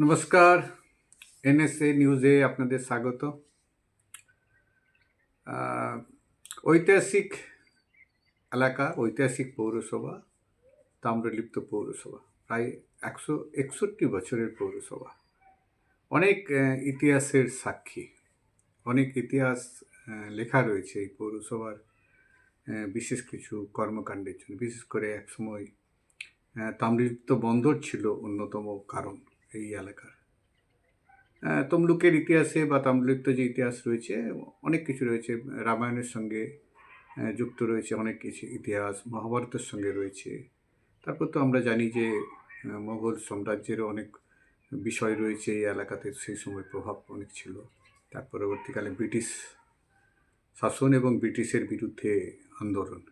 নমস্কার এনএসএ নিউজে আপনাদের স্বাগত। ঐতিহাসিক এলাকা ঐতিহাসিক পৌরসভা তাম্রলিপ্ত পৌরসভা প্রায় একশো একষট্টি বছরের পৌরসভা। অনেক ইতিহাসের সাক্ষী অনেক ইতিহাস লেখা রয়েছে এই পৌরসভার বিশেষ কিছু কর্মকাণ্ডের জন্য। বিশেষ করে একসময় আহ, তাম্রলিপ্ত বন্দর ছিল অন্যতম কারণ। এই এলাকার। তমলুকের ইতিহাসে বা তাম্রলিপ্ত যে ইতিহাস রয়েছে, অনেক কিছু রয়েছে। রামায়ণের সঙ্গে যুক্ত রয়েছে অনেক কিছু ইতিহাস, মহাভারতের সঙ্গে রয়েছে। তারপর তো আমরা জানি যে মোগল সাম্রাজ্যেরও অনেক বিষয় রয়েছে এই এলাকাতে, সেই সময় প্রভাব অনেক ছিল। তার পরবর্তীকালে ব্রিটিশ শাসন এবং ব্রিটিশের বিরুদ্ধে আন্দোলন,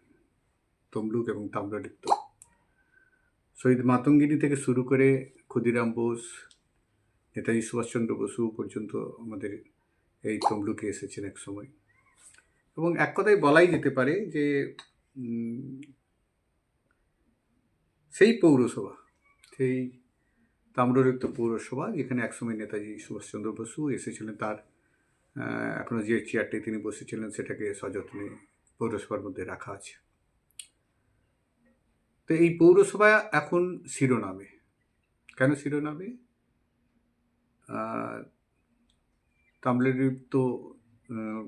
তমলুক এবং তাম্রলিপ্ত শহীদ মাতঙ্গিনী থেকে শুরু করে ক্ষুদিরাম বোস নেতাজি সুভাষচন্দ্র বসু পর্যন্ত আমাদের এই তমলুকে এসেছেন এক সময়। এবং এক কথায় বলাই যেতে পারে যে সেই পৌরসভা সেই তাম্রলিপ্ত পৌরসভা যেখানে একসময় নেতাজি সুভাষচন্দ্র বসু এসেছিলেন তার আহ, এখনও যে চেয়ারটি তিনি বসেছিলেন সেটাকে সযত্নে পৌরসভার মধ্যে রাখা আছে। তো এই পৌরসভা এখন শিরোনামে। কেন শিরোনামে? তাম্রলিপ্ত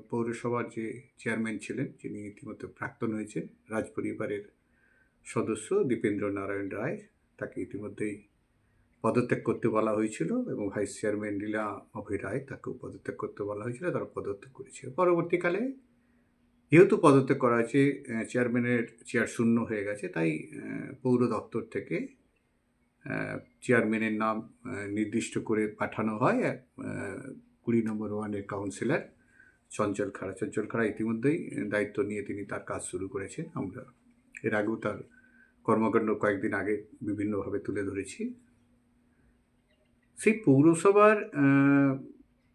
পৌরসভার যে চেয়ারম্যান ছিলেন, যিনি ইতিমধ্যে প্রাক্তন হয়েছেন, রাজপরিবারের সদস্য দীপেন্দ্র নারায়ণ রায়, তাকে ইতিমধ্যেই পদত্যাগ করতে বলা হয়েছিল এবং ভাইস চেয়ারম্যান লীলা অভয় রায় তাকেও পদত্যাগ করতে বলা হয়েছিল, তারা পদত্যাগ করেছিল পরবর্তীকালে যেহেতু পদত্যাগ করা হয়েছে চেয়ারম্যানের চেয়ার শূন্য হয়ে গেছে, তাই পৌর দপ্তর থেকে চেয়ারম্যানের নাম নির্দিষ্ট করে পাঠানো হয়। কুড়ি নম্বর ওয়ানের কাউন্সিলর চঞ্চল খাড়া। চঞ্চল খাড়া ইতিমধ্যেই দায়িত্ব নিয়ে তিনি তার কাজ শুরু করেছেন। আমরা এর আগেও তার কর্মকাণ্ড কয়েকদিন আগে বিভিন্নভাবে তুলে ধরেছি। সেই পৌরসভার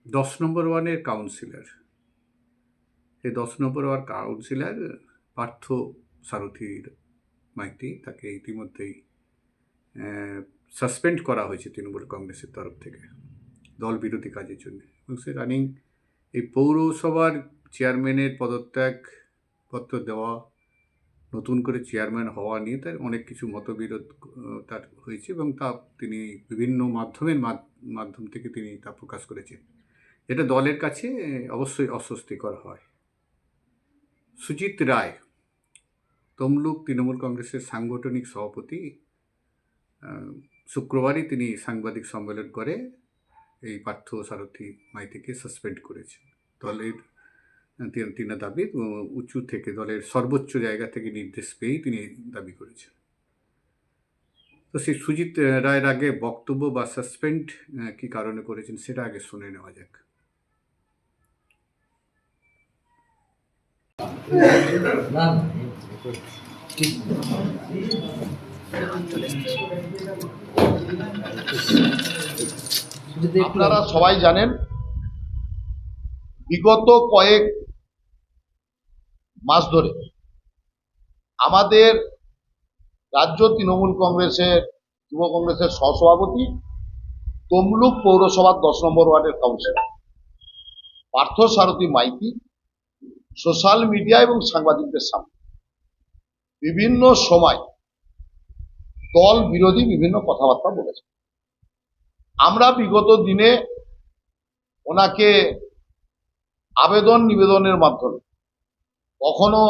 দশ নম্বর ওয়ানের কাউন্সিলর এই দশ নম্বর ওয়ার কাউন্সিলার পার্থ সারথীর মাইতি, তাকে ইতিমধ্যেই সাসপেন্ড করা হয়েছে তৃণমূল কংগ্রেসের তরফ থেকে দল বিরোধী কাজের জন্য। এবং সে রানিং এই পৌরসভার চেয়ারম্যানের পদত্যাগ পত্র দেওয়া, নতুন করে চেয়ারম্যান হওয়া নিয়ে তার অনেক কিছু মতবিরোধ তার হয়েছে এবং তা তিনি বিভিন্ন মাধ্যমের মাধ- মাধ্যম থেকে তিনি তা প্রকাশ করেছেন। এটা দলের কাছে অবশ্যই অস্বস্তিকর হয়। সুজিত রায়, তমলুক তৃণমূল কংগ্রেসের সাংগঠনিক সভাপতি শুক্রবারই তিনি সাংবাদিক সম্মেলন করে এই পার্থ সারথী মাইতিকে সাসপেন্ড করেছেন। দলের, তিনা দাবি উঁচু থেকে দলের সর্বোচ্চ জায়গা থেকে নির্দেশ পেয়েই তিনি দাবি করেছেন। তো সেই সুজিত রায়ের আগে বক্তব্য বা সাসপেন্ড কী কারণে করেছেন সেটা আগে শুনে নেওয়া যাক। আপনারা সবাই জানেন, বিগত কয়েক মাস ধরে আমাদের রাজ্য তৃণমূল কংগ্রেসের, যুব কংগ্রেসের সহসভাপতি তমলুক পৌরসভার দশ নম্বর ওয়ার্ডের councillor, Partha Sarathi Maity social media এবং সাংবাদিকদের সামনে। বিভিন্ন সময় দল বিরোধী বিভিন্ন কথাবার্তা বলেছে। আমরা বিগত দিনে ওনাকে আবেদন নিবেদনের মাধ্যমে কখনো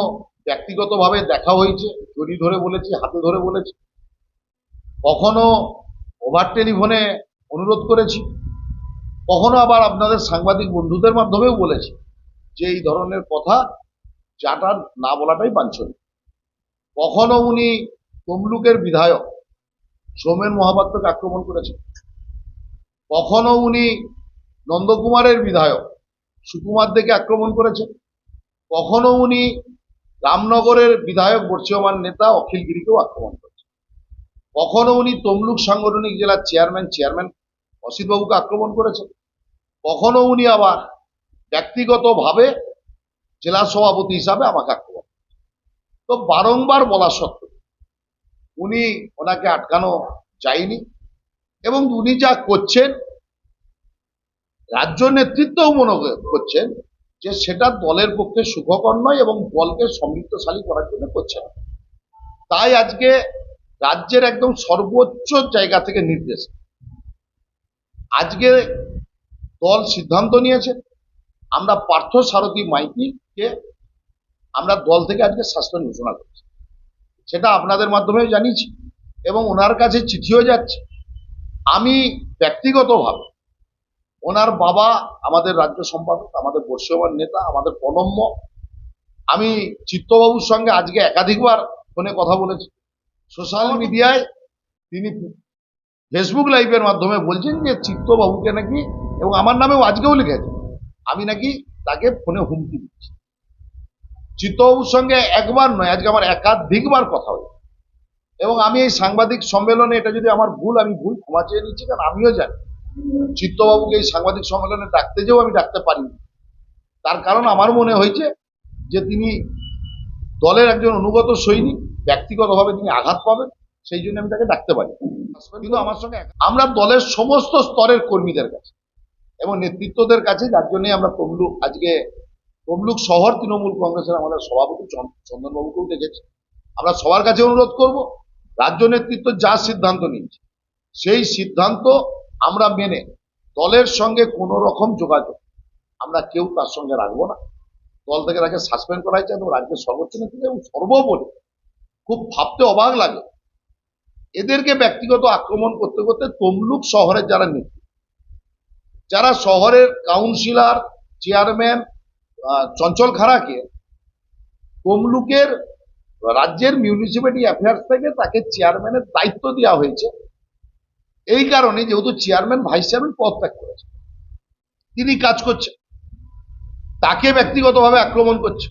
ব্যক্তিগতভাবে দেখা হয়েছে, জড়ি ধরে বলেছি, হাতে ধরে বলেছি, কখনো ওভার টেলিফোনে অনুরোধ করেছি, কখনো আবার আপনাদের সাংবাদিক বন্ধুদের মাধ্যমেও বলেছি। যে এই ধরনের কথা যাটা না বলাটাই বাঞ্ছনীয়। কখনো উনি তমলুকের বিধায়ক, সোমেন মহাপাত্রকে আক্রমণ করেছেন। কখনো উনি নন্দকুমারের বিধায়ক, সুকুমার দেখে আক্রমণ করেছেন। কখনো উনি রামনগরের বিধায়ক বর্ষীয়মান নেতা অখিল গিরিকেও আক্রমণ করেছেন। কখনো উনি তমলুক সাংগঠনিক জেলার চেয়ারম্যান চেয়ারম্যান অসিতবাবুকে আক্রমণ করেছেন। কখনো উনি আবার ব্যক্তিগতভাবে জেলা সভাপতি হিসাবে আমাকে আক্রমণ তো বারংবার বলা সত্ত্বেও উনি ওনাকে আটকানো যায়নি এবং উনি যা করছেন, রাজ্য নেতৃত্বও মনে করছেন যে সেটা দলের পক্ষে সুখকর নয় এবং দলকে সমৃদ্ধশালী করার জন্য করছে না। তাই আজকে রাজ্যের একদম সর্বোচ্চ জায়গা থেকে নির্দেশ। আজকে দল সিদ্ধান্ত নিয়েছে আমরা পার্থ সারথী মাইতিকে আমরা দল থেকে আজকে সাসপেন্ড ঘোষণা করছি। সেটা আপনাদের মাধ্যমেও জানিয়েছি এবং ওনার কাছে চিঠিও যাচ্ছে। আমি ব্যক্তিগতভাবে ওনার বাবা আমাদের রাজ্য সম্পাদক, আমাদের বর্ষীয়মান নেতা, আমাদের প্রণম্য। আমি চিত্তবাবুর সঙ্গে আজকে একাধিকবার ফোনে কথা বলেছি। সোশ্যাল মিডিয়ায় তিনি ফেসবুক লাইভের মাধ্যমে বলছেন যে, চিত্তবাবুকে নাকি এবং আমার নামেও আজকেও লিখেছে আমি নাকি তাকে ফোনে হুমকি দিচ্ছি। চিত্তবাবুর সঙ্গে একবার নয়, আজকে আমার একাধিকবার কথা হয়েছে এবং আমি এই সাংবাদিক সম্মেলনে, এটা যদি আমার ভুল, আমি ভুল ক্ষমা চেয়ে নিচ্ছি, কারণ আমিও জানি। চিত্তবাবুকে এই সাংবাদিক সম্মেলনে ডাকতে যেও আমি ডাকতে পারিনি। তার কারণ আমার মনে হয়েছে যে তিনি দলের একজন অনুগত সৈনিক, ব্যক্তিগতভাবে তিনি আঘাত পাবেন, সেই জন্য আমি তাকে ডাকতে পারি কিন্তু আমার সঙ্গে আমরা দলের সমস্ত স্তরের কর্মীদের কাছে এবং নেতৃত্বদের কাছে, যার জন্য আমরা তমলুক, আজকে তমলুক শহর তৃণমূল কংগ্রেসের আমাদের সভাপতি চন- চন্দনবাবুকেও ডেকেছি আমরা সবার কাছে অনুরোধ করব, রাজ্য নেতৃত্ব যা সিদ্ধান্ত নিয়েছে, সেই সিদ্ধান্ত আমরা মেনে দলের সঙ্গে কোনো রকম যোগাযোগ আমরা কেউ তার সঙ্গে রাখব না। দল থেকে তাকে সাসপেন্ড করা হয়েছে এবং রাজ্যের সর্বোচ্চ নেতৃত্ব এবং সর্বোপরি খুব ভাবতে অবাক লাগে। এদেরকে ব্যক্তিগত আক্রমণ করতে করতে তমলুক শহরের যারা নেত্রী যারা শহরের কাউন্সিলর, চেয়ারম্যান চঞ্চল খাড়াকে তমলুকের রাজ্যের মিউনিসিপ্যালিটি অ্যাফেয়ার্স থেকে তাকে চেয়ারম্যানের দায়িত্ব দেওয়া হয়েছে। এই কারণে যেহেতু চেয়ারম্যান ভাইস চেয়ারম্যান পদত্যাগ করেছে। তিনি কাজ করছেন। তাকে ব্যক্তিগতভাবে আক্রমণ করছে।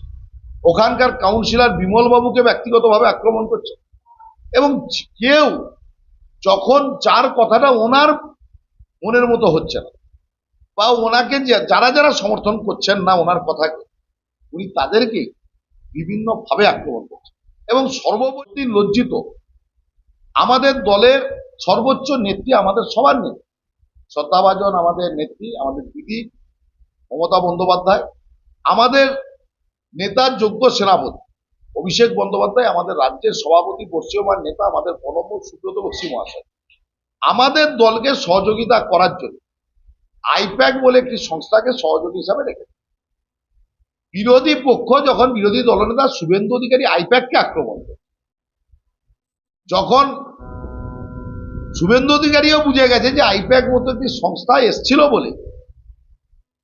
ওখানকার কাউন্সিলর বিমল বাবুকে ব্যক্তিগতভাবে আক্রমণ করছে। এবং কেউ যখন যার কথাটা ওনার মনের মতো হচ্ছে না। বা ওনাকে যারা যারা সমর্থন করছেন না ওনার কথাকে, উনি তাদেরকে বিভিন্ন ভাবে আক্রমণ করছেন। এবং সর্বপ্রতি লজ্জিত, আমাদের দলের সর্বোচ্চ নেত্রী আমাদের সবার নেত্রী। শ্রদ্ধাভাজন আমাদের নেত্রী, আমাদের দিদি, মমতা বন্দ্যোপাধ্যায়, আমাদের নেতার যোগ্য সেনাপতি, অভিষেক বন্দ্যোপাধ্যায় আমাদের রাজ্যের সভাপতি, বর্ষীয়মান নেতা, আমাদের প্রণব সুব্রত বক্সী মহাশয়। আমাদের দলকে সহযোগিতা করার জন্য আইপ্যাক বলে একটি সংস্থাকে সহযোগী হিসাবে রেখেছে। বিরোধী পক্ষ যখন বিরোধী দলনেতা শুভেন্দু অধিকারী আইপ্যাককে আক্রমণ করে যখন শুভেন্দু অধিকারীও বুঝে গেছে যে আইপ্যাক মতো একটি সংস্থা এসছিল বলে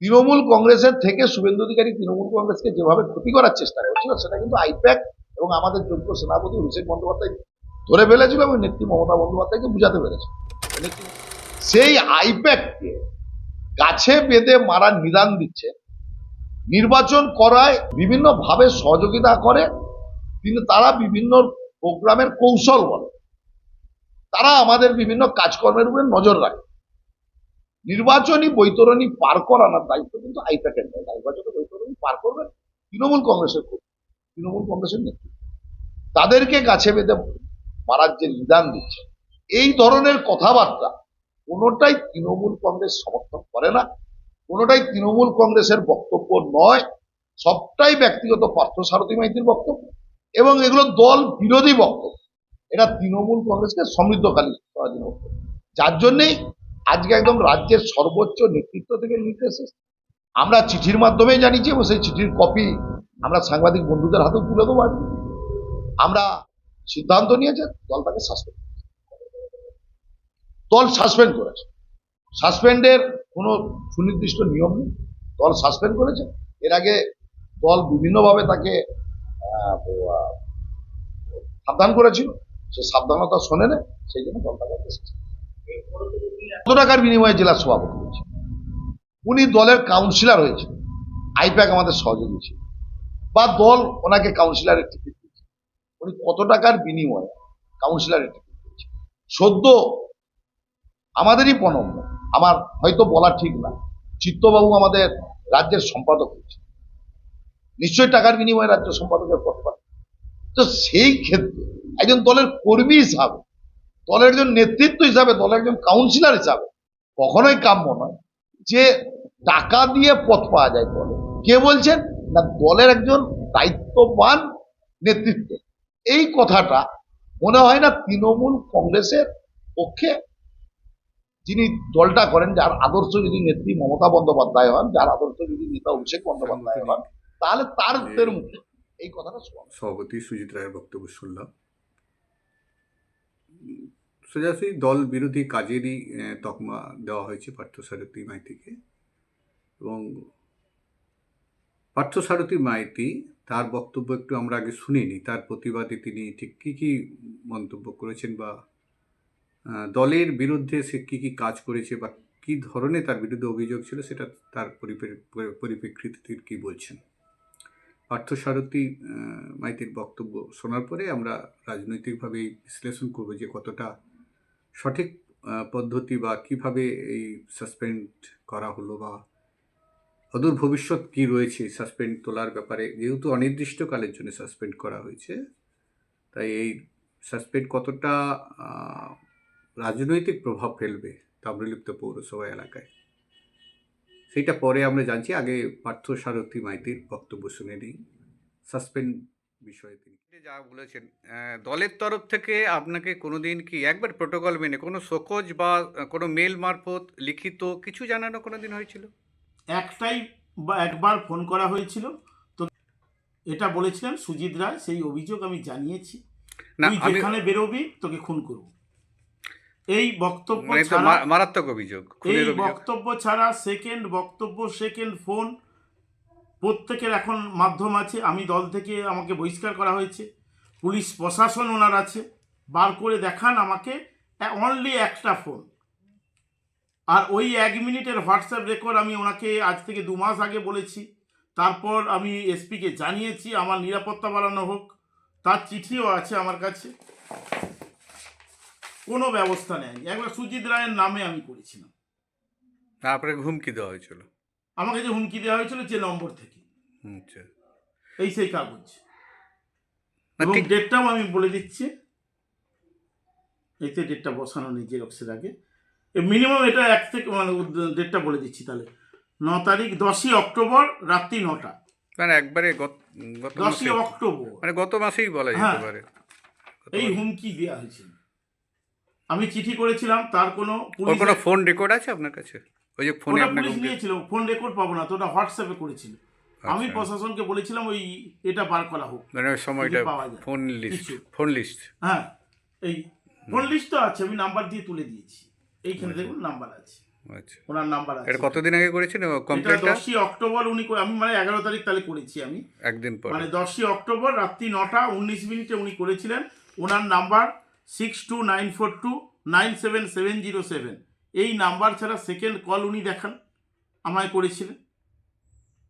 তৃণমূল কংগ্রেসের থেকে শুভেন্দু অধিকারী তৃণমূল কংগ্রেসকে যেভাবে ক্ষতি করার চেষ্টা করছিল, সেটা কিন্তু আইপ্যাক এবং আমাদের যোগ্য সেনাপতি অভিষেক বন্দ্যোপাধ্যায় ধরে ফেলেছিল এবং নেত্রী মমতা বন্দ্যোপাধ্যায়কে বুঝাতে পেরেছে নেত্রী- সেই আইপ্যাককে গাছে বেঁধে মারার নিদান দিচ্ছে। নির্বাচন করায় বিভিন্ন ভাবে সহযোগিতা করে, কিন্তু তারা বিভিন্ন প্রোগ্রামের কৌশল বলে। তারা আমাদের বিভিন্ন কাজকর্মের উপরে নজর রাখে। নির্বাচনী বৈতরণী পার করানোর দায়িত্ব কিন্তু আইপ্যাকের নয় নির্বাচনী বৈতরণী পার করবেন তৃণমূল কংগ্রেসের তৃণমূল কংগ্রেসের নেতৃত্ব তাদেরকে গাছে বেঁধে মারার যে নিদান দিচ্ছে, এই ধরনের কথাবার্তা কোনোটাই তৃণমূল কংগ্রেস সমর্থন করে না, কোনোটাই তৃণমূল কংগ্রেসের বক্তব্য নয়, সবটাই ব্যক্তিগত পার্থ সারথী মাইতির বক্তব্য এবং এগুলো দল বিরোধী বক্তব্য এটা তৃণমূল কংগ্রেসকে সমৃদ্ধকালী করার বক্তব্য। যার জন্যেই আজকে একদম রাজ্যের সর্বোচ্চ নেতৃত্ব থেকে নির্দেশ। আমরা চিঠির মাধ্যমে জানিয়েছি এবং সেই চিঠির কপি আমরা সাংবাদিক বন্ধুদের হাতেও তুলে দেবো আমরা সিদ্ধান্ত নিয়েছে দল তাকে সাসপেন্ড দল সাসপেন্ড করেছে। সাসপেন্ডের কোনো সুনির্দিষ্ট নিয়ম নেই। দল সাসপেন্ড করেছে। এর আগে দল বিভিন্নভাবে তাকে সাবধান করেছিল। সে সাবধানতা শোনে না সেই জন্য দল তাকে কত টাকার বিনিময়ে জেলা সভাপতি হয়েছে? উনি দলের কাউন্সিলর হয়েছে। আইপ্যাক আমাদের সহযোগী ছিল। বা দল ওনাকে কাউন্সিলরের টিকিট দিয়েছে। উনি কত টাকার বিনিময়ে কাউন্সিলরের টিকিট দিয়েছে? সদ্য আমাদেরই প্রণম্য আমার হয়তো বলা ঠিক না। চিত্তবাবু আমাদের রাজ্যের সম্পাদক হয়েছে নিশ্চয়ই টাকার বিনিময়ে রাজ্য সম্পাদকের পদ পান। তো সেই ক্ষেত্রে একজন দলের কর্মী হিসাবে, দলের একজন নেতৃত্ব হিসাবে, দলের একজন কাউন্সিলর হিসাবে, কখনোই কাম্য নয় যে টাকা দিয়ে পথ পাওয়া যায় দলে। কে বলছেন? না, দলের একজন দায়িত্ববান নেতৃত্ব। এই কথাটা মনে হয় না তৃণমূল কংগ্রেসের পক্ষে যিনি দলটা করেন যার আদর্শ যদি নেত্রী মমতা বন্দ্যোপাধ্যায় হন যার আদর্শ যদি নেতা অভিষেক বন্দ্যোপাধ্যায় হন। তাহলে তার মুখে এই কথাটা সভাপতি সুজিত রায়ের বক্তব্য শুনলাম। উম, সোজাসুজি দল বিরোধী কাজেরই তকমা দেওয়া হয়েছে পার্থসারথী মাইতিকে। এবং পার্থসারথী মাইতি তার বক্তব্য একটু আমরা আগে শুনিনি তার প্রতিবাদে তিনি ঠিক কী কী মন্তব্য করেছেন বা দলের বিরুদ্ধে সে কী কী কাজ করেছে বা কী ধরনের তার বিরুদ্ধে অভিযোগ ছিল সেটা তার পরিপে- পরিপ্রেক্ষিতে কী বলছেন? পার্থসারথী মাইতির বক্তব্য শোনার পরে আমরা রাজনৈতিকভাবে বিশ্লেষণ করব যে কতটা সঠিক পদ্ধতি বা কীভাবে এই সাসপেন্ড করা হলো বা অদূর ভবিষ্যৎ কি রয়েছে সাসপেন্ড তোলার ব্যাপারে। যেহেতু অনির্দিষ্টকালের জন্য সাসপেন্ড করা হয়েছে, তাই এই সাসপেন্ড কতটা রাজনৈতিক প্রভাব ফেলবে তাম্রলিপ্ত পৌরসভা এলাকায়। সেটা পরে আমরা জানছি আগে পার্থ সারথী মাইতির বক্তব্য শুনে নিই। সাসপেন্ড বিষয়ে তিনি যা বলেছেন দলের তরফ থেকে আপনাকে কোনো দিন কি একবার প্রোটোকল মেনে কোনো শোকজ বা কোনো মেল মারফত লিখিত কিছু জানানো কোনো দিন হয়েছিল? একটাই বা একবার ফোন করা হয়েছিল। তো এটা বলেছিলেন সুজিত রায় সেই অভিযোগ আমি জানিয়েছি। না আমি যেখানে বেরোবি তোকে খুন করব। এই বক্তব্য মানে ছাড়া মারাত্মক অভিযোগ এই বক্তব্য ছাড়া সেকেন্ড বক্তব্য সেকেন্ড ফোন প্রত্যেকের এখন মাধ্যম আছে। আমি দল থেকে আমাকে বহিষ্কার করা হয়েছে। পুলিশ প্রশাসন ওনার আছে। বার করে দেখান আমাকে। অনলি একটা ফোন আর ওই এক মিনিটের হোয়াটসঅ্যাপ রেকর্ড আমি ওনাকে আজ থেকে দু মাস আগে বলেছি। তারপর আমি এসপিকে জানিয়েছি। আমার নিরাপত্তা বাড়ানো হোক। তার চিঠিও আছে আমার কাছে। কোনো ব্যবস্থা নেয়নি। একবার সুজিত রায়ের নামে আমি করেছিলাম। তারপরে হুমকি দেওয়া হয়েছিল? আমাকে যে হুমকি দেওয়া হয়েছিল যে নম্বর থেকে। আচ্ছা। এই সেই কাগজ। এবং ডেটটাও আমি বলে দিচ্ছি। এতে ডেটটা বসানো নেই জেরক্সের আগে। মিনিমাম এটা এক থেকে মানে ডেটটা বলে দিচ্ছি তাহলে। ন তারিখ দশই অক্টোবর রাত্রি নটা। মানে একবারে দশই অক্টোবর। মানে গত মাসেই বলা যেতে হ্যাঁ। পারে। এই হুমকি দেওয়া হয়েছিল। আমি চিঠি করেছিলাম তার কোনো ওর পুলিশ কোনো ফোন রেকর্ড আছে আপনার কাছে? ওই যে ফোনে ওটা আপনাকে পুলিশ নিয়েছিল ফোন রেকর্ড পাবো না তো ওটা হোয়াটসঅ্যাপে করেছিল। আমি আচ্ছা। প্রশাসনকে বলেছিলাম ওই এটা বার করা হোক মানে ওই সময়টা। ফোন লিস্ট ফোন লিস্ট হ্যাঁ এই ফোন লিস্ট তো আছে আমি নাম্বার দিয়ে তুলে দিয়েছি। এইখানে দেখুন নাম্বার আছে। আচ্ছা। ওনার নাম্বার আছে। এটা কতদিন আগে করেছেন? কমপ্লেনটা দশই অক্টোবর উনি আমি মানে এগারো তারিখ তাহলে করেছি আমি। একদিন পর। মানে দশই অক্টোবর রাত্রি নটা উনিশ মিনিটে উনি করেছিলেন। ওনার number six two nine four two nine seven seven zero seven এই নাম্বার ছাড়া সেকেন্ড কল উনি দেখান আমায় করেছিলেন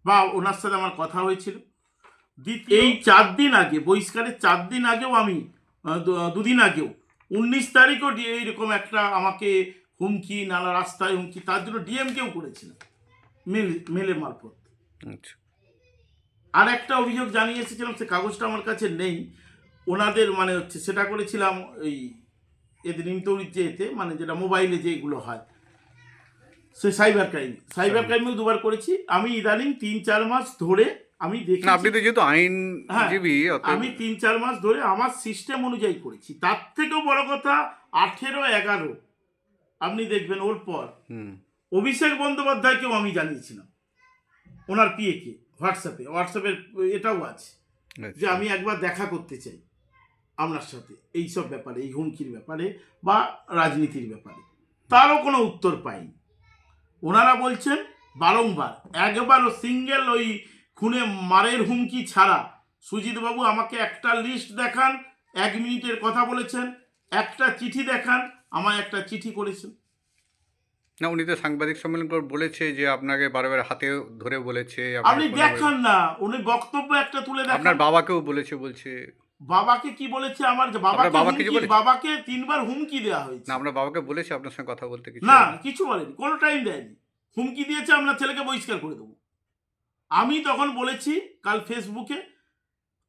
বা ওনার সাথে আমার কথা হয়েছিল। দ্বিতীয় এই চার দিন আগে বহিষ্কারের চার দিন আগেও আমি দুদিন আগেও উনিশ তারিখও এইরকম একটা আমাকে হুমকি নানা রাস্তায় হুমকি তার জন্য ডিএমকেও করেছিলেন মেল মারফত। আচ্ছা। আর একটা অভিযোগ জানিয়ে এসেছিলাম সে কাগজটা আমার কাছে নেই ওনাদের মানে হচ্ছে সেটা করেছিলাম ওই এদের নিমতৌরির যে এতে মানে যেটা মোবাইলে যেগুলো হয়। সে সাইবার ক্রাইম সাইবার ক্রাইমেও দুবার করেছি। আমি ইদানিং তিন চার মাস ধরে আমি দেখি আপনি তো যেহেতু হ্যাঁ, আইনজীবী আমি তিন চার মাস ধরে আমার সিস্টেম অনুযায়ী করেছি। তার থেকেও বড় কথা আঠেরো এগারো। আপনি দেখবেন ওর পর। হুম। অভিষেক বন্দ্যোপাধ্যায়কেও আমি জানিয়েছিলাম ওনার পিএকে হোয়াটসঅ্যাপে হোয়াটসঅ্যাপের এটাও আছে। যে আচ্ছা। আমি একবার দেখা করতে চাই। আপনার সাথে এই সব ব্যাপারে এই হুমকির ব্যাপারে বা রাজনীতির ব্যাপারে। তারও কোনো উত্তর পাইনি। ওনারা বলছেন বারংবার একবারও সিঙ্গেল ওই খুনে মারের হুমকি ছাড়া সুজিতবাবু আমাকে একটা লিস্ট দেখান এক মিনিটের কথা বলেছেন একটা চিঠি দেখান আমায় একটা চিঠি করেছেন। না উনি তো সাংবাদিক সম্মেলন করে বলেছে যে আপনাকে বারবার হাতে ধরে বলেছে আপনি দেখান না উনি বক্তব্য একটা তুলে দেখান। আপনার বাবাকেও বলেছে বলছে। বাবাকে কি বলেছে আমার? যে বাবাকে বাবাকে হুমকি বাবাকে তিনবার হুমকি দেওয়া হয়েছে। না আপনার বাবাকে বলেছে আপনার সঙ্গে কথা বলতে কিছু না কিছু বলেনি কোনো টাইম দেয়নি। হুমকি দিয়েছে আপনার ছেলেকে বহিষ্কার করে দেবো। আমি তখন বলেছি কাল ফেসবুকে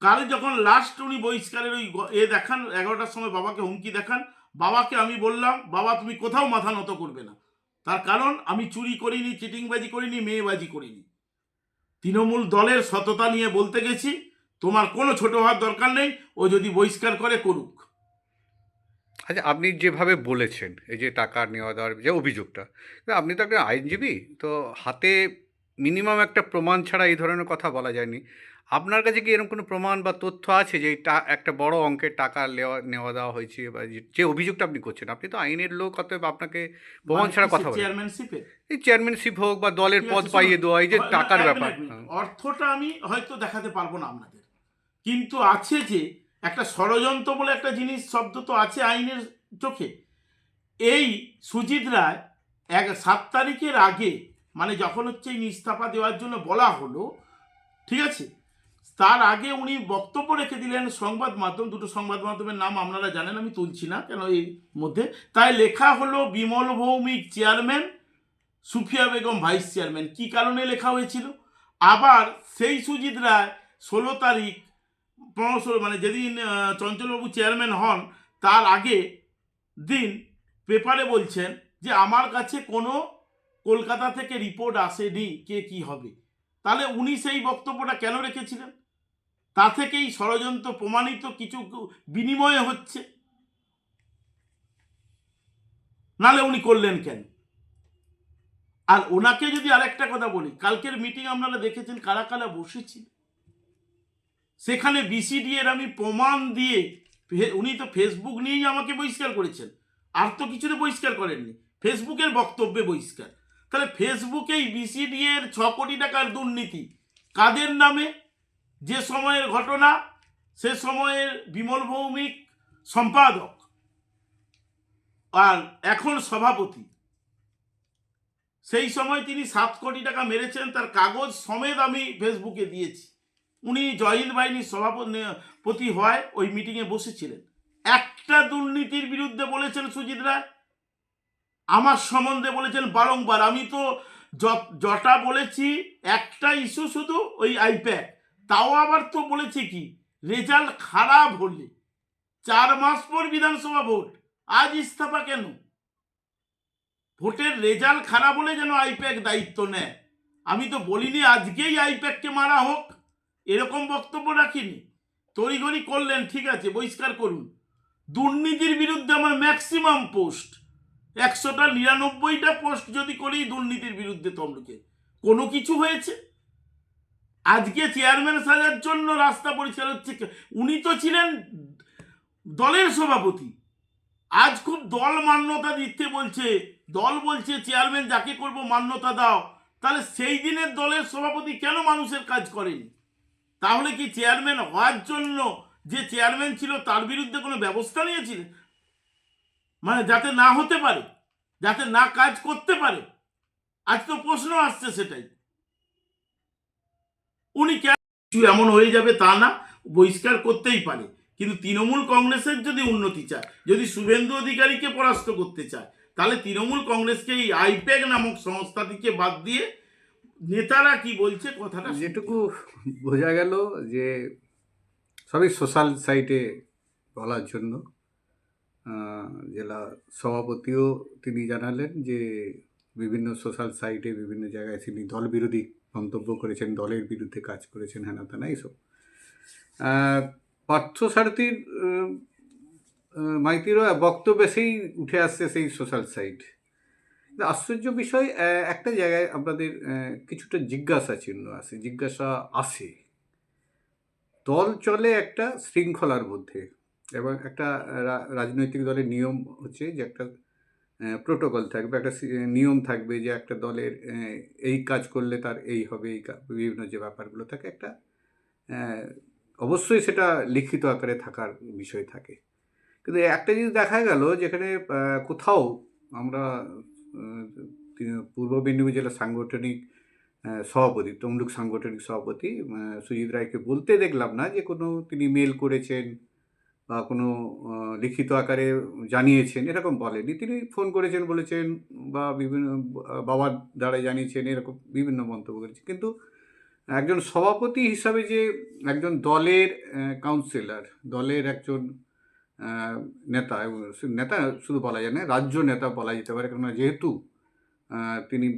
কাল যখন লাস্ট উনি বহিষ্কারের ওই এ দেখান এগারোটার সময় বাবাকে হুমকি দেখান বাবাকে আমি বললাম বাবা তুমি কোথাও মাথা নত করবে না। তার কারণ আমি চুরি করিনি চিটিংবাজি করিনি মেয়েবাজি করিনি। তৃণমূল দলের সততা নিয়ে বলতে গেছি তোমার কোনো ছোট হওয়ার দরকার নেই ও যদি বহিষ্কার করে করুক। আচ্ছা আপনি যেভাবে বলেছেন এই যে টাকা নেওয়া দেওয়ার যে অভিযোগটা আপনি তো একটা আইনজীবী তো হাতে মিনিমাম একটা প্রমাণ ছাড়া এই ধরনের কথা বলা যায়নি। আপনার কাছে কি এরকম কোনো প্রমাণ বা তথ্য আছে যে একটা বড় অঙ্কের টাকা নেওয়া নেওয়া দেওয়া হয়েছে বা যে- অভিযোগটা আপনি করছেন? আপনি তো আইনের লোক অতএব আপনাকে প্রমাণ ছাড়া কথা চেয়ারম্যানশিপে এই চেয়ারম্যানশিপ হোক বা দলের পদ পাইয়ে দেওয়া এই যে টাকার ব্যাপার। হ্যাঁ। অর্থটা আমি হয়তো দেখাতে পারব না আপনাদের। কিন্তু আছে যে, একটা ষড়যন্ত্র বলে একটা জিনিস শব্দ তো আছে আইনের চোখে। এই সুজিত রায় এক সাত তারিখের আগে মানে যখন হচ্ছে এই ইস্তফা দেওয়ার জন্য বলা হলো, ঠিক আছে? তার আগে উনি বক্তব্য রেখে দিলেন সংবাদ মাধ্যম, দুটো সংবাদ মাধ্যমের নাম আপনারা জানেন, আমি তুলছি না কেন এই মধ্যে। তাই লেখা হলো Bimal Bhowmik chairman, Sufia Begum vice chairman. কি কারণে লেখা হয়েছিল? আবার সেই সুজিত রায় ষোলো তারিখ পনেরো মানে যেদিন চঞ্চলবাবু চেয়ারম্যান হন, তার আগে দিন পেপারে বলছেন যে আমার কাছে কোনো কলকাতা থেকে রিপোর্ট আসেনি কে কি হবে। তাহলে উনি সেই বক্তব্যটা কেন রেখেছিলেন? তা থেকেই ষড়যন্ত্র প্রমাণিত, কিছু বিনিময়ে হচ্ছে। নালে উনি করলেন কেন? আর ওনাকে যদি আরেকটা কথা বলি, কালকের মিটিং আপনারা দেখেছেন কারা কারা বসেছিল সেখানে বিসিডি এর আমি প্রমাণ দিয়ে উনি তো ফেসবুক নিয়েই আমাকে বহিষ্কার করেছেন। আর তো কিছুতে বহিষ্কার করেননি। ফেসবুকের বক্তব্যে বহিষ্কার। তাহলে ফেসবুকেই বিসিডি এর ছ কোটি টাকার দুর্নীতি কাদের নামে? যে সময়ের ঘটনা, সে সময়ের বিমল ভৌমিক সম্পাদক আর এখন সভাপতি। সেই সময় তিনি সাত কোটি টাকা মেরেছেন, তার কাগজ সমেত আমি ফেসবুকে দিয়েছি। উনি জয়িল বাহিনীর সভাপতি হয়, ওই মিটিংয়ে বসেছিলেন। একটা দুর্নীতির বিরুদ্ধে বলেছেন সুজিত রায়। আমার সম্বন্ধে বলেছেন বারংবার। আমি তো যটা বলেছি, একটা ইস্যু শুধু ওই আইপ্যাড তাও আবার তো বলেছি কি, রেজাল্ট খারাপ হলে চার মাস পর বিধানসভা ভোট। আজ ইস্তফা কেন? ভোটের রেজাল্ট খারাপ হলে যেন আইপ্যাক দায়িত্ব নেয়। আমি তো বলিনি আজকেই আইপ্যাককে মারা হোক। এরকম বক্তব্য রাখিনি। তড়িঘড়ি করলেন, ঠিক আছে, বহিষ্কার করুন। দুর্নীতির বিরুদ্ধে আমার ম্যাক্সিমাম পোস্ট একশোটা নিরানব্বইটা পোস্ট যদি করি, দুর্নীতির বিরুদ্ধে তমলুকে কোনো কিছু হয়েছে? আজকে চেয়ারম্যান সাজার জন্য রাস্তা পরিচালনা হচ্ছে উনি তো ছিলেন দলের সভাপতি। আজ খুব দল মান্যতা দিতে বলছে, দল বলছে চেয়ারম্যান যাকে করব মান্যতা দাও। তাহলে সেই দিনের দলের সভাপতি কেন মানুষের কাজ করেনি? তাহলে কি চেয়ারম্যান হওয়ার জন্য যে চেয়ারম্যান ছিল তার বিরুদ্ধে কোনো ব্যবস্থা নিয়েছিলেন? মানে যাতে না হতে পারে, যাতে না কাজ করতে পারে। আজ তো প্রশ্ন আসছে সেটাই। উনি কেন কিছু এমন হয়ে যাবে তা না, বহিষ্কার করতেই পারে। কিন্তু তৃণমূল কংগ্রেসের যদি উন্নতি চায়, যদি শুভেন্দু অধিকারীকে পরাস্ত করতে চায়, তাহলে তৃণমূল কংগ্রেসকে এই আইপ্যাক নামক সংস্থাটিকে বাদ দিয়ে নেতারা কি বলছে কথাটা যেটুকু বোঝা গেল যে সবই সোশ্যাল সাইটে বলার জন্য জেলা সভাপতিও তিনি জানালেন যে বিভিন্ন সোশ্যাল সাইটে বিভিন্ন জায়গায় তিনি দল বিরোধী মন্তব্য করেছেন, দলের বিরুদ্ধে কাজ করেছেন, হেনা তেনা এইসব। পার্থসারথীর মাইতিরও বক্তব্যে সেই উঠে আসছে সেই সোশ্যাল সাইট। আশ্চর্য বিষয় একটা জায়গায় আপনাদের কিছুটা জিজ্ঞাসা চিহ্ন আছে, জিজ্ঞাসা আসে দল চলে একটা শৃঙ্খলার মধ্যে, এবং একটা রাজনৈতিক দলের নিয়ম হচ্ছে যে একটা প্রোটোকল থাকবে, একটা নিয়ম থাকবে যে একটা দলের এই কাজ করলে তার এই হবে, এই বিভিন্ন যে ব্যাপারগুলো থাকে, একটা অবশ্যই সেটা লিখিত আকারে থাকার বিষয় থাকে। কিন্তু একটা জিনিস দেখা গেল যেখানে কোথাও আমরা পূর্ব মেদিনীপুর জেলা সাংগঠনিক সভাপতি, তমলুক সাংগঠনিক সভাপতি সুজিত রায়কে বলতে দেখলাম না যে কোনো তিনি মেল করেছেন বা কোনো লিখিত আকারে জানিয়েছেন, এরকম বলেনি তিনি ফোন করেছেন, বলেছেন বা বিভিন্ন, বাবার দ্বারা জানিয়েছেন, এরকম বিভিন্ন মন্তব্য করেছেন। কিন্তু একজন সভাপতি হিসাবে যে একজন দলের কাউন্সিলর দলের একজন নেতা নেতা শুধু বলা যায় না, রাজ্য নেতা বলা যেতে পারে। কেননা যেহেতু তিনি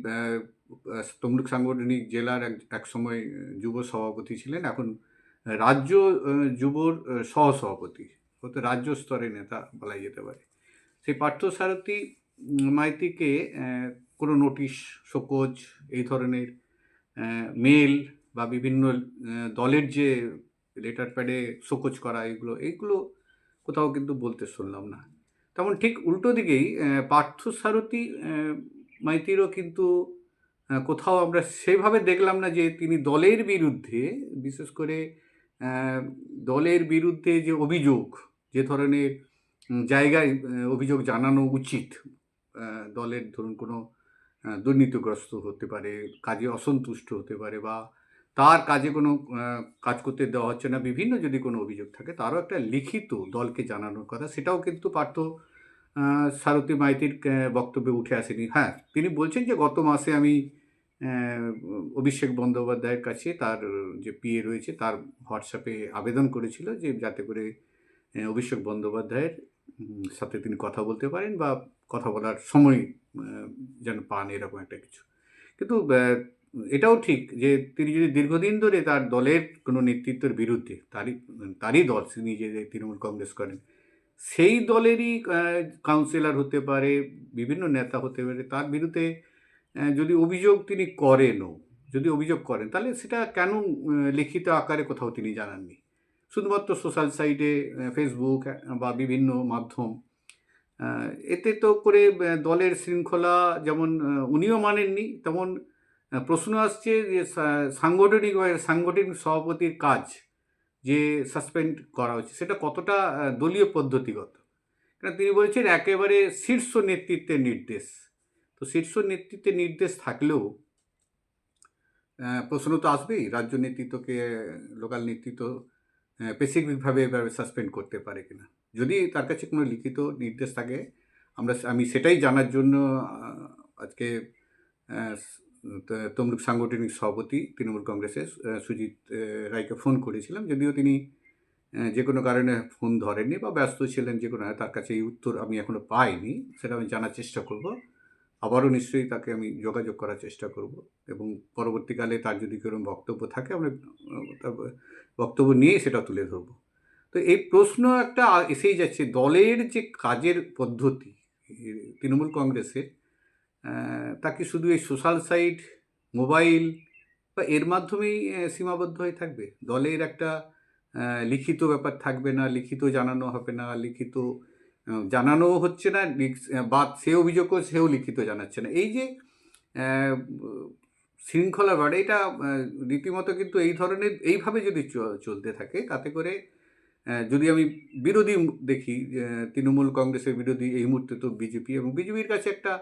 তমলুক সাংগঠনিক জেলার এক সময় যুব সভাপতি ছিলেন। এখন রাজ্য যুবর সহসভাপতি, হয়তো রাজ্য স্তরে নেতা বলা যেতে পারে। সেই পার্থসারথী মাইতিকে কোনো নোটিশ, শোকজ এই ধরনের মেল বা বিভিন্ন দলের যে লেটার প্যাডে শোকজ করা, এগুলো, এইগুলো কোথাও কিন্তু বলতে শুনলাম না। তেমন ঠিক উল্টো দিকেই পার্থসারথী মাইতিরও কিন্তু কোথাও আমরা সেভাবে দেখলাম না যে তিনি দলের বিরুদ্ধে, বিশেষ করে দলের বিরুদ্ধে যে অভিযোগ, যে ধরনের জায়গায় অভিযোগ জানানো উচিত দলের ধরুন কোনো দুর্নীতিগ্রস্ত হতে পারে, কাজে অসন্তুষ্ট হতে পারে বা তার কাজে কোনো কাজ করতে দেওয়া হচ্ছে না। বিভিন্ন যদি কোনো অভিযোগ থাকে, তারও একটা লিখিত দলকে জানানোর কথা। সেটাও কিন্তু পার্থ সারথী মাইতির বক্তব্যে উঠে আসেনি। হ্যাঁ তিনি বলছেন যে গত মাসে আমি অভিষেক বন্দ্যোপাধ্যায়ের কাছে তার যে পিএ রয়েছে, তার হোয়াটসঅ্যাপে আবেদন করেছিল যে যাতে করে অভিষেক বন্দ্যোপাধ্যায়ের সাথে তিনি কথা বলতে পারেন বা কথা বলার সময় যেন পান এরকম একটা কিছু। কিন্তু এটাও ঠিক যে তিনি যদি দীর্ঘদিন ধরে তার দলের কোনো নেতৃত্বের বিরুদ্ধে, তারই তারই দল, তিনি যে তৃণমূল কংগ্রেস করেন, সেই দলেরই কাউন্সিলর হতে পারে, বিভিন্ন নেতা হতে পারে, তার বিরুদ্ধে যদি অভিযোগ তিনি করেনও, যদি অভিযোগ করেন, তাহলে সেটা কেন লিখিত আকারে কোথাও তিনি জানাননি? শুধুমাত্র সোশ্যাল সাইটে ফেসবুক বা বিভিন্ন মাধ্যম এতে তো করে দলের শৃঙ্খলা যেমন উনিও মানেননি, তেমন প্রশ্ন আসছে যে সাংগঠনিক সাংগঠনিক সভাপতির কাজ যে সাসপেন্ড করা হচ্ছে, সেটা কতটা দলীয় পদ্ধতিগত? কারণ তিনি বলেছেন একেবারে শীর্ষ নেতৃত্বের নির্দেশ। তো শীর্ষ নেতৃত্বের নির্দেশ থাকলেও প্রশ্ন তো আসবেই, রাজ্য নেতৃত্বকে, লোকাল নেতৃত্ব স্পেসিফিকভাবে এভাবে সাসপেন্ড করতে পারে কিনা। যদি তার কাছে কোনো লিখিত নির্দেশ থাকে, আমরা, আমি সেটাই জানার জন্য আজকে তমলুক সাংগঠনিক সভাপতি তৃণমূল কংগ্রেসের সুজিত রায়কে ফোন করেছিলাম। যদিও তিনি যে কোনো কারণে ফোন ধরেননি বা ব্যস্ত ছিলেন যে কোনো, তার কাছে এই উত্তর আমি এখনও পাইনি, সেটা আমি জানার চেষ্টা করব। আবারও নিশ্চয়ই তাকে আমি যোগাযোগ করার চেষ্টা করব এবং পরবর্তীকালে তার যদি কোনো বক্তব্য থাকে, আমরা বক্তব্য নিয়ে সেটা তুলে ধরব। তো এই প্রশ্ন একটা এসেই যাচ্ছে, দলের যে কাজের পদ্ধতি তৃণমূল কংগ্রেসের আহ, তা কি শুধু এই সোশ্যাল সাইট মোবাইল বা এর মাধ্যমেই সীমাবদ্ধ হয়ে থাকবে। দলের একটা লিখিত ব্যাপার থাকবে না লিখিত জানানো হবে না লিখিত জানানো হচ্ছে না বা সে অভিযোগও সেও লিখিত জানাচ্ছে না। এই যে শৃঙ্খলা বাড়ে এটা রীতিমতো কিন্তু এই ধরনের এইভাবে যদি চলতে থাকে তাতে করে যদি আমি বিরোধী দেখি তৃণমূল কংগ্রেসের বিরোধী এই মুহূর্তে তো বিজেপি এবং বিজেপির কাছে একটা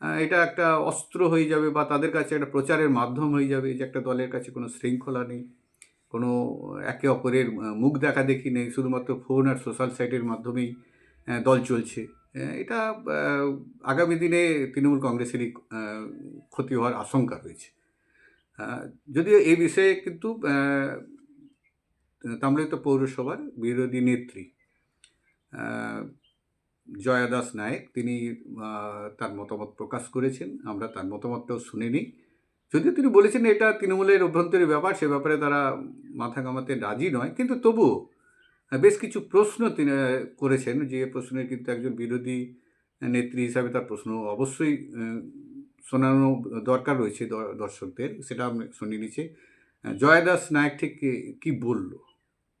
এটা একটা অস্ত্র হয়ে যাবে বা তাদের কাছে একটা প্রচারের মাধ্যম হয়ে যাবে যে একটা দলের কাছে কোনো শৃঙ্খলা নেই কোনো একে অপরের মুখ দেখা দেখি নেই শুধুমাত্র ফোন আর সোশ্যাল সাইটের মাধ্যমেই দল চলছে। এটা আগামী দিনে তৃণমূল কংগ্রেসেরই ক্ষতি হওয়ার আশঙ্কা রয়েছে। যদিও এই বিষয়ে কিন্তু আহ, তাম্রলিপ্ত পৌরসভার বিরোধী নেত্রী জয়া দাস নায়েক, তিনি তার মতামত প্রকাশ করেছেন। আমরা তার মতামতটাও শুনে নিই যদিও তিনি বলেছেন এটা তৃণমূলের অভ্যন্তরীণ ব্যাপার, সে ব্যাপারে তারা মাথা ঘামাতে রাজি নয়। কিন্তু তবুও বেশ কিছু প্রশ্ন তিনি করেছেন যে প্রশ্নের কিন্তু একজন বিরোধী নেত্রী হিসাবে তার প্রশ্ন অবশ্যই শোনানো দরকার রয়েছে দর্শকদের, সেটা আমি শুনে নিচ্ছি। জয়া দাস নায়ক ঠিক কি বলল?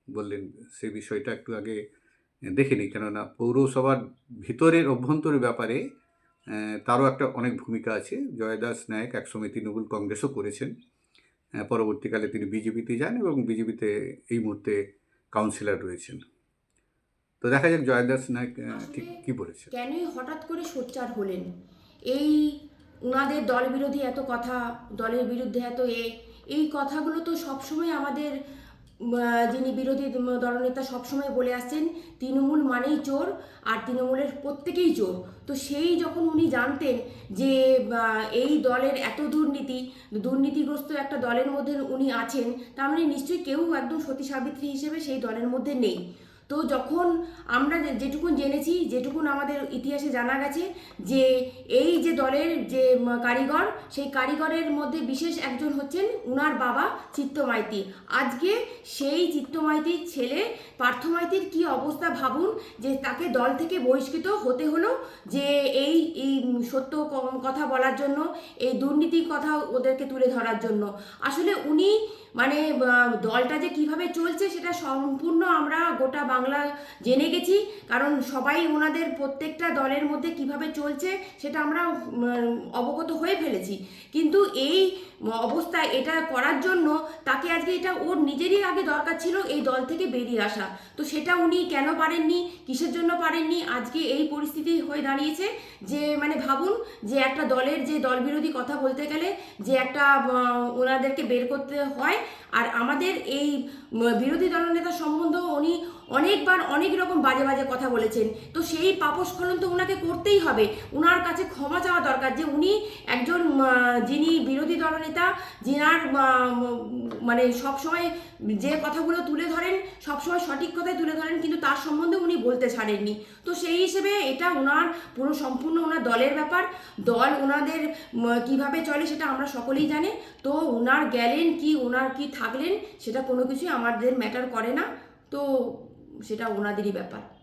বললেন সে বিষয়টা একটু আগে দেখে নিই কেননা পৌরসভার ভিতরের অভ্যন্তরের ব্যাপারে তারও একটা অনেক ভূমিকা আছে। জয়দাস নায়ক একসময় তৃণমূল কংগ্রেসও করেছেন। পরবর্তীকালে তিনি বিজেপিতে যান এবং বিজেপিতে এই মুহূর্তে কাউন্সিলর রয়েছেন। তো দেখা যাক জয়দাস নায়ক ঠিক কী বলেছেন কেনই হঠাৎ করে সোচ্চার হলেন? এই উনাদের দল বিরোধী এত কথা দলের বিরুদ্ধে এত এ এই কথাগুলো তো সবসময় আমাদের যিনি বিরোধী দলনেতা সবসময় বলে আসছেন, তৃণমূল মানেই চোর আর তৃণমূলের প্রত্যেকেই চোর। তো সেই যখন উনি জানতেন যে এই দলের এত দুর্নীতি, দুর্নীতিগ্রস্ত একটা দলের মধ্যে উনি আছেন, তার মানে নিশ্চয়ই কেউ একদম সতী সাবিত্রী হিসেবে সেই দলের মধ্যে নেই। তো যখন আমরা যেটুকুন জেনেছি, যেটুকুন আমাদের ইতিহাসে জানা গেছে যে এই যে দলের যে কারিগর, সেই কারিগরের মধ্যে বিশেষ একজন হচ্ছেন উনার বাবা চিত্ত মাইতি। আজকে সেই চিত্ত মাইতির ছেলে পার্থমাইতির কি অবস্থা ভাবুন যে তাকে দল থেকে বহিষ্কৃত হতে হলো যে এই এই সত্য কথা বলার জন্য, এই দুর্নীতির কথা ওদেরকে তুলে ধরার জন্য। আসলে উনি মানে দলটা যে কীভাবে চলছে সেটা সম্পূর্ণ আমরা গোটা বাংলা জেনে গেছি, কারণ সবাই ওনাদের প্রত্যেকটা দলের মধ্যে কীভাবে চলছে সেটা আমরা অবগত হয়ে ফেলেছি। কিন্তু এই অবস্থায় এটা করার জন্য তাকে আজকে এটা ওর নিজেরই আগে দরকার ছিল এই দল থেকে বেরিয়ে আসা। তো সেটা উনি কেন পারেননি, কিসের জন্য পারেননি, আজকে এই পরিস্থিতি হয়ে দাঁড়িয়েছে যে মানে ভাবুন যে একটা দলের যে দলবিরোধী কথা বলতে গেলে যে একটা ওনাদেরকে বের করতে হয়, আর আমাদের এই বিরোধী দলনেতা সম্বন্ধ উনি অনেকবার অনেক রকম বাজে বাজে কথা বলেছেন। তো সেই পাপস্খলন তো ওনাকে করতেই হবে। ওনার কাছে ক্ষমা চাওয়া দরকার যে উনি একজন যিনি বিরোধী দলনেতা, যিনার মানে সবসময় যে কথাগুলো তুলে ধরেন, সবসময় সঠিক কথাই তুলে ধরেন, কিন্তু তার সম্বন্ধে উনি বলতে ছাড়েননি। তো সেই হিসেবে এটা ওনার পুরো সম্পূর্ণ ওনার দলের ব্যাপার। দল ওনাদের কীভাবে চলে সেটা আমরা সকলেই জানে। তো ওনার গেলেন কি ওনার কি থাকলেন, সেটা কোনো কিছুই আমাদের ম্যাটার করে না। তো সেটা ওনাদেরই ব্যাপার।